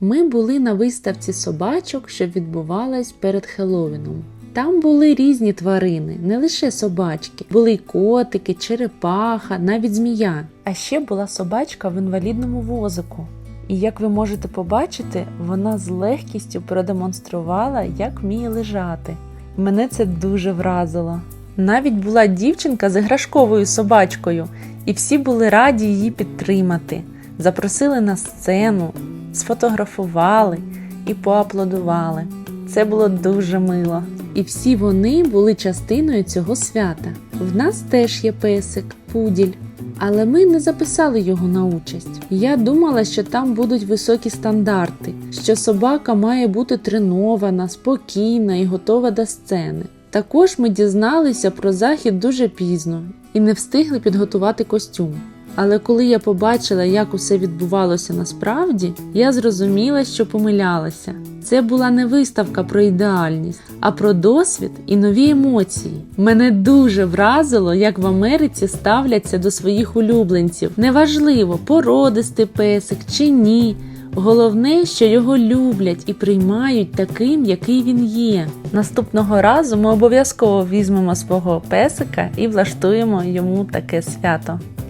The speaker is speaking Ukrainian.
Ми були на виставці собачок, що відбувалась перед Хеллоуіном. Там були різні тварини, не лише собачки, були й котики, черепаха, навіть змія. А ще була собачка в інвалідному возику. І як ви можете побачити, вона з легкістю продемонструвала, як вміє лежати. Мене це дуже вразило. Навіть була дівчинка з іграшковою собачкою, і всі були раді її підтримати. Запросили на сцену, сфотографували і поаплодували. Це було дуже мило. І всі вони були частиною цього свята. В нас теж є песик, пуділь. Але ми не записали його на участь. Я думала, що там будуть високі стандарти, що собака має бути тренована, спокійна і готова до сцени. Також ми дізналися про захід дуже пізно і не встигли підготувати костюм. Але коли я побачила, як усе відбувалося насправді, я зрозуміла, що помилялася. Це була не виставка про ідеальність, а про досвід і нові емоції. Мене дуже вразило, як в Америці ставляться до своїх улюбленців. Неважливо, породистий песик чи ні. Головне, що його люблять і приймають таким, який він є. Наступного разу ми обов'язково візьмемо свого песика і влаштуємо йому таке свято.